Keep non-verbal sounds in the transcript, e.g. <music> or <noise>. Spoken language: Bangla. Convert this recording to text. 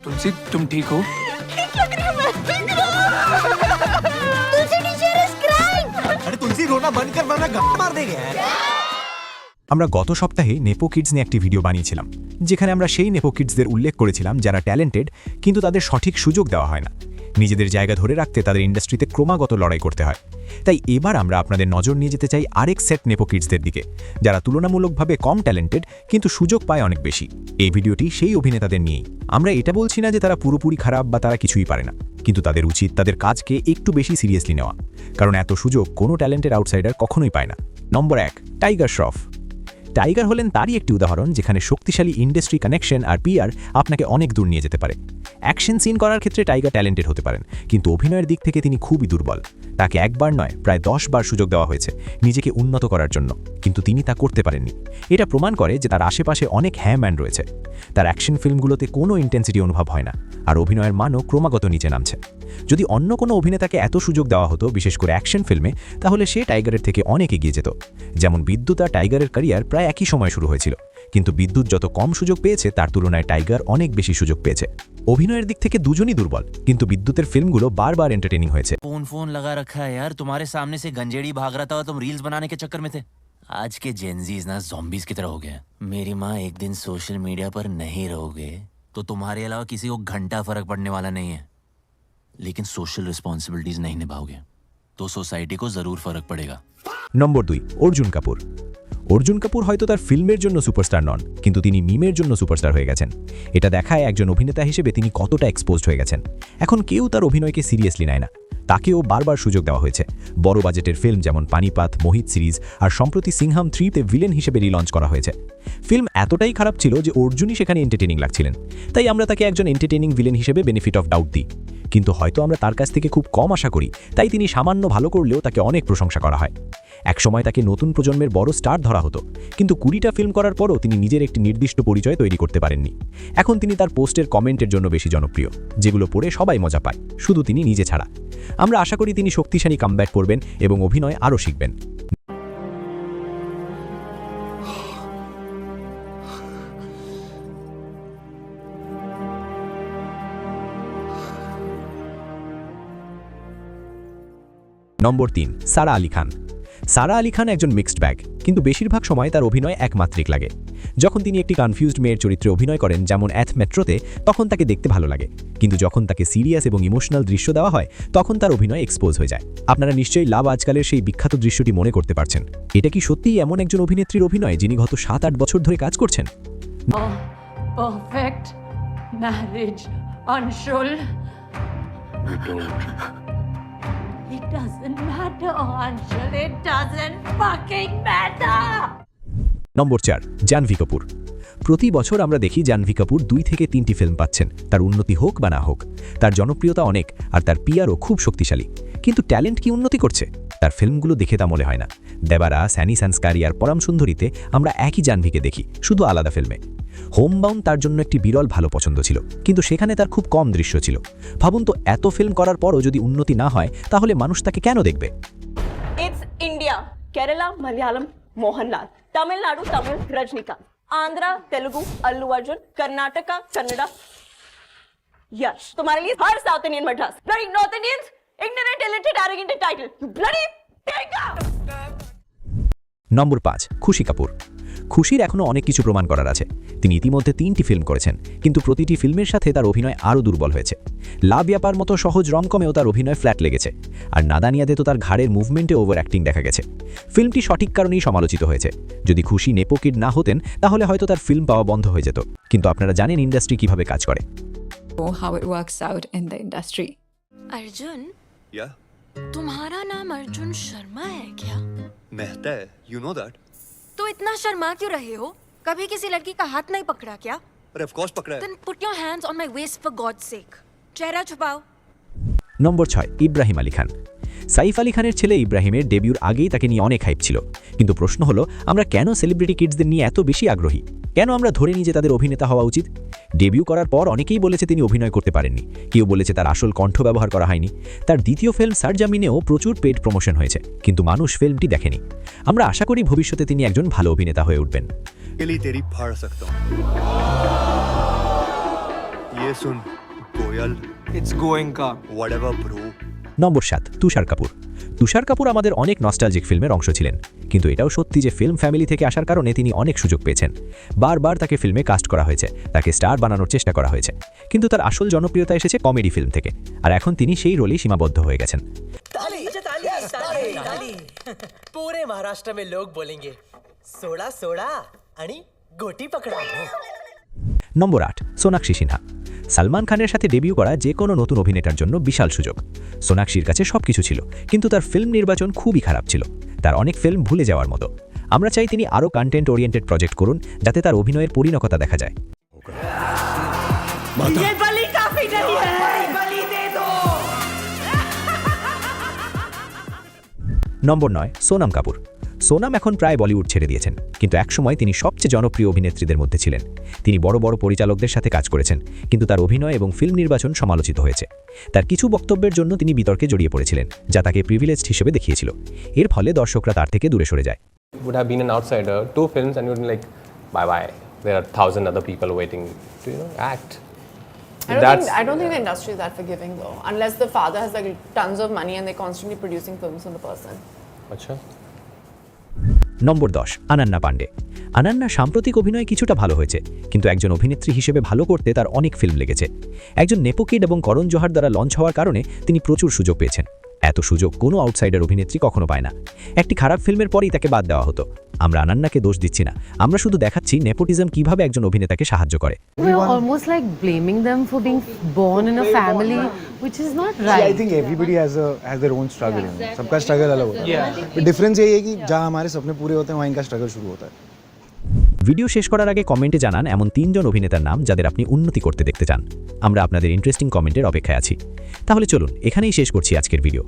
तुलसी तुम ठीक हो ठीक लग रही हूँ मैं ठीक तुलसी टीचर इज क्राइंग अरे तुलसी रोना बंद कर वरना गाल मार देंगे यार আমরা গত সপ্তাহে নেপো কিডস নিয়ে একটি ভিডিও বানিয়েছিলাম যেখানে আমরা সেই নেপো কিডসদের উল্লেখ করেছিলাম যারা ট্যালেন্টেড কিন্তু তাদের সঠিক সুযোগ দেওয়া হয় না নিজেদের জায়গা ধরে রাখতে তাদের ইন্ডাস্ট্রিতে ক্রমাগত লড়াই করতে হয়। তাই এবার আমরা আপনাদের নজর নিয়ে যেতে চাই আরেক সেট নেপো কিডসদের দিকে, যারা তুলনামূলকভাবে কম ট্যালেন্টেড কিন্তু সুযোগ পায় অনেক বেশি। এই ভিডিওটি সেই অভিনেতাদের নিয়েই। আমরা এটা বলছি না যে তারা পুরোপুরি খারাপ বা তারা কিছুই পারে না, কিন্তু তাদের উচিত তাদের কাজকে একটু বেশি সিরিয়াসলি নেওয়া। কারণ এত সুযোগ কোনো ট্যালেন্টের আউটসাইডার কখনোই পায় না। নম্বর এক, টাইগার শ্রফ। টাইগার হলেন তারই একটি উদাহরণ যেখানে শক্তিশালী ইন্ডাস্ট্রি কানেকশন আর পিআর আপনাকে অনেক দূর নিয়ে যেতে পারে। অ্যাকশন সিন করার ক্ষেত্রে টাইগার ট্যালেন্টেড হতে পারেন, কিন্তু অভিনয়ের দিক থেকে তিনি খুবই দুর্বল। তাকে একবার নয়, প্রায় দশ বার সুযোগ দেওয়া হয়েছে নিজেকে উন্নত করার জন্য, কিন্তু তিনি তা করতে পারেননি। এটা প্রমাণ করে যে তার আশেপাশে অনেক হ্যাম্যান রয়েছে। তার অ্যাকশন ফিল্মগুলোতে কোনো ইন্টেন্সিটি অনুভব হয় না, আর অভিনয়ের মানও ক্রমাগত নিচে নামছে। যদি অন্য কোনো অভিনেতাকে এত সুযোগ দেওয়া হতো, বিশেষ করে অ্যাকশন ফিল্মে, তাহলে সে টাইগারের থেকে অনেক এগিয়ে যেত। যেমন বিদ্যুৎ আর টাইগারের ক্যারিয়ার প্রায় একই সময় শুরু হয়েছিল। কিন্তু বিদ্যুৎ যত কম সুযোগ পেয়েছে তার তুলনায় টাইগার অনেক বেশি সুযোগ পেয়েছে অভিনয়ের দিক থেকে দুজনই দুর্বল কিন্তু বিদ্যুতের ফিল্মগুলো বারবার এন্টারটেনিং হয়েছে फोन फोन लगा रखा है यार तुम्हारे सामने से गंजेड़ी भाग रहा था और तुम रील्स बनाने के चक्कर में थे आज के जेनजीज ना zombies की तरह हो गए हैं। मेरी माँ एक दिन सोशल मीडिया पर नहीं रहोगे तो तुम्हारे अलावा किसी को घंटा फर्क पड़ने वाला नहीं है लेकिन सोशल रिस्पॉन्सिबिलिटीज नहीं निभाओगे तो सोसाइटी को जरूर फर्क पड़ेगा নম্বর দুই অর্জুন কাপুর অর্জুন কাপুর হয়তো তার ফিল্মের জন্য সুপারস্টার নন, কিন্তু তিনি মিমের জন্য সুপারস্টার হয়ে গেছেন। এটা দেখায় একজন অভিনেতা হিসেবে তিনি কতটা এক্সপোজড হয়ে গেছেন। এখন কেউ তার অভিনয়কে সিরিয়াসলি নেয় না। তাকেও বারবার সুযোগ দেওয়া হয়েছে। বড় বাজেটের ফিল্ম যেমন পানিপাত, মোহিত সিরিজ আর সম্প্রতি সিংহাম থ্রিতে ভিলেন হিসেবে রিলঞ্চ করা হয়েছে। ফিল্ম এতটাই খারাপ ছিল যে অর্জুনই সেখানে এন্টারটেনিং লাগছিলেন। তাই আমরা তাকে একজন এন্টারটেনিং ভিলেন হিসেবে বেনিফিট অফ ডাউট দিই। কিন্তু হয়তো আমরা তার কাছ থেকে খুব কম আশা করি, তাই তিনি সামান্য ভালো করলেও তাকে অনেক প্রশংসা করা হয়। একসময় তাকে নতুন প্রজন্মের বড় স্টার ধরা হতো, কিন্তু কুড়িটা ফিল্ম করার পরও তিনি নিজের একটি নির্দিষ্ট পরিচয় তৈরি করতে পারেননি। এখন তিনি তার পোস্টের কমেন্টের জন্য বেশি জনপ্রিয়, যেগুলো পড়ে সবাই মজা পায়, শুধু তিনি নিজে ছাড়া। আমরা আশা করি তিনি শক্তিশালী কামব্যাক করবেন এবং অভিনয় আরও শিখবেন। নম্বর তিন সারা আলী খান। সারা আলী খান একজন মিক্সড ব্যাগ কিন্তু বেশিরভাগ সময় তার অভিনয় একমাত্রিক লাগে। যখন তিনি একটি কনফিউজড মেয়ের চরিত্রে অভিনয় করেন যেমন অ্যাথ মেট্রোতে তখন তাকে দেখতে ভালো লাগে। কিন্তু যখন তাকে সিরিয়াস এবং ইমোশনাল দৃশ্য দেওয়া হয় তখন তার অভিনয় এক্সপোজ হয়ে যায়। আপনারা নিশ্চয়ই লাভ আজকালের সেই বিখ্যাত দৃশ্যটি মনে করতে পারছেন। এটা কি সত্যিই এমন একজন অভিনেত্রীর অভিনয় যিনি গত সাত আট বছর ধরে কাজ করছেন? Oh, perfect marriage, Anshul. We don't. It doesn't matter, Anshul. It doesn't fucking matter. নম্বর চার জাহ্নবী কাপুর প্রতি বছর আমরা দেখি জাহ্নবী কাপুর দুই থেকে তিনটি ফিল্ম পাচ্ছেন তার উন্নতি হোক বা না হোক তার জনপ্রিয়তা অনেক আর তার পিয়ারও খুব শক্তিশালী কিন্তু ট্যালেন্ট কি উন্নতি করছে তার ফিল্মগুলো দেখে তা মনে হয় না দেবারা স্যানি সংস্কারি আর পরম সুন্দরীতে আমরা একই জাহ্নবীকে দেখি শুধু আলাদা ফিল্মে হোমবাউন্ড তার জন্য একটি বিরল ভালো পছন্দ ছিল কিন্তু সেখানে তার খুব কম দৃশ্য ছিল ভাবুন তো এত ফিল্ম করার পরও যদি উন্নতি না হয় তাহলে মানুষ তাকে কেন দেখবে It's India, Kerala, Malayalam, Mohanlal, Tamil Nadu, Tamil, Rajnikant, Andhra, Telugu, Allu Arjun, Karnataka, Kannada, Yash. तुम्हारे लिए हर south Indian Madras bloody North Indians, ignorant, illiterate, arrogant, entitled. You bloody up! Number পাঁচ খুশি কাপুর। খুশির এখনও অনেক কিছু প্রমাণ করার আছে। তিনি ইতিমধ্যে তিনটি ফিল্ম করেছেন কিন্তু প্রতিটি ফিল্মের সাথে তার অভিনয় আরও দুর্বল হয়েছে। লাভ ব্যাপার মতো সহজ রমকমেও তার অভিনয় ফ্ল্যাট লেগেছে আর নাদানিয়াতে তো তার ঘাড়ের মুভমেন্টে ওভার অ্যাক্টিং দেখা গেছে। ফিল্মটি সঠিক কারণেই সমালোচিত হয়েছে। যদি খুশি নেপোকিড না হতেন তাহলে হয়তো তার ফিল্ম পাওয়া বন্ধ হয়ে যেত। কিন্তু আপনারা জানেন ইন্ডাস্ট্রি কীভাবে কাজ করে। Yeah, तुम्हारा नाम अर्जुन शर्मा है क्या मेहता है. You know that. तो इतना शर्मा क्यों रहे हो कभी किसी लड़की का हाथ नहीं पकड़ा क्या But of course पकड़ा है. Then put your hands on my waist for God's sake चेहरा छुपाओ নম্বর ছয় ইব্রাহিম আলী খান সাইফ আলী খানের ছেলে ইব্রাহিমের ডেবিউর আগেই তাকে নিয়ে অনেক হাইপ ছিল কিন্তু প্রশ্ন হলো আমরা কেন সেলিব্রিটি কিডসদের নিয়ে এত বেশি আগ্রহী কেন আমরা ধরে নিই যে তাদের অভিনেতা হওয়া উচিত ডেবিউ করার পর অনেকেই বলেছে তিনি অভিনয় করতে পারেননি কেউ বলেছে তার আসল কণ্ঠ ব্যবহার করা হয়নি তার দ্বিতীয় ফিল্ম সারজামিনেও প্রচুর পেড প্রমোশন হয়েছে কিন্তু মানুষ ফিল্মটি দেখেনি আমরা আশা করি ভবিষ্যতে তিনি একজন ভালো অভিনেতা হয়ে উঠবেন के लिए तेरी फाड़ सकता हूँ ये ये सुन गोयल इट्स गोइंग का whatever bro নম্বর সাত তুষার কাপুর। তুষার কাপুর আমাদের অনেক নস্টালজিক ফিল্মের অংশ ছিলেন। কিন্তু এটাও সত্যি যে ফিল্ম ফ্যামিলি থেকে আসার কারণে তিনি অনেক সুযোগ পেয়েছেন। বারবার তাকে ফিল্মে কাস্ট করা হয়েছে তাকে স্টার বানানোর চেষ্টা করা হয়েছে। কিন্তু তার আসল জনপ্রিয়তা এসেছে কমেডি ফিল্ম থেকে। আর এখন তিনি সেই রোলেই সীমাবদ্ধ হয়ে গেছেন। লোক <laughs> নম্বর আট সোনাক্ষী সিনহা। সালমান খানের সাথে ডেবিউ করা যে কোনো নতুন অভিনেতার জন্য বিশাল সুযোগ। সোনাক্ষীর কাছে সব কিছু ছিল কিন্তু তার ফিল্ম নির্বাচন খুবই খারাপ ছিল। তার অনেক ফিল্ম ভুলে যাওয়ার মতো। আমরা চাই তিনি আরও কন্টেন্ট ওরিয়েন্টেড প্রজেক্ট করুন যাতে তার অভিনয়ের পরিণকতা দেখা যায়। নম্বর নয় সোনাম কাপুর। সোনাম এখন প্রায় বলিউড ছেড়ে দিয়েছেন কিন্তু একসময় তিনি সবচেয়ে জনপ্রিয় অভিনেত্রীদের মধ্যে ছিলেন। তিনি বড় বড় পরিচালকদের সাথে কাজ করেছেন কিন্তু তার অভিনয় এবং ফিল্ম নির্বাচন সমালোচিত হয়েছে। তার কিছু বক্তব্যের জন্য তিনি বিতর্কে জড়িয়ে পড়েছিলেন যা তাকে প্রিভিলেজ হিসেবে দেখিয়েছিল। এর ফলে দর্শকরা তার থেকে দূরে সরে যায়। I don't, think, I don't think the industry is that forgiving though. Unless the father has like tons of money and they're constantly producing films on the person. Acha. নম্বর দশ, আনান্না পাণ্ডে। আনান্না সাম্প্রতিক অভিনয় কিছুটা ভালো হয়েছে, কিন্তু একজন অভিনেত্রী হিসেবে ভালো করতে তার অনেক ফিল্ম লেগেছে। একজন নেপোকিড এবং করণ জোহার দ্বারা লঞ্চ হওয়ার কারণে তিনি প্রচুর সুযোগ পেয়েছেন। এত সুযোগ কোনো আউটসাইডার অভিনেত্রী কখনো পায় না একটি খারাপ ফিল্মের পরেই তাকে বাদ দেওয়া হতো আমরা আনান্নাকে দোষ দিচ্ছি না আমরা শুধু দেখাচ্ছি নেপোটিজম কিভাবে একজন অভিনেতাকে সাহায্য করে We're almost like blaming them for being born in a family, which is not I right. Think everybody has a has their own struggle इन सबका स्ट्रगल अलग होता है डिफरेंस यही है कि जहाँ हमारे सपने पूरे होते हैं वहाँ इनका स्ट्रगल शुरू होता है ভিডিও শেষ করার আগে কমেন্টে জানান এমন তিনজন অভিনেতার নাম যাদের আপনি উন্নতি করতে দেখতে চান। আমরা আপনাদের ইন্টারেস্টিং কমেন্টের অপেক্ষায় আছি। তাহলে চলুন, এখানেই শেষ করছি আজকের ভিডিও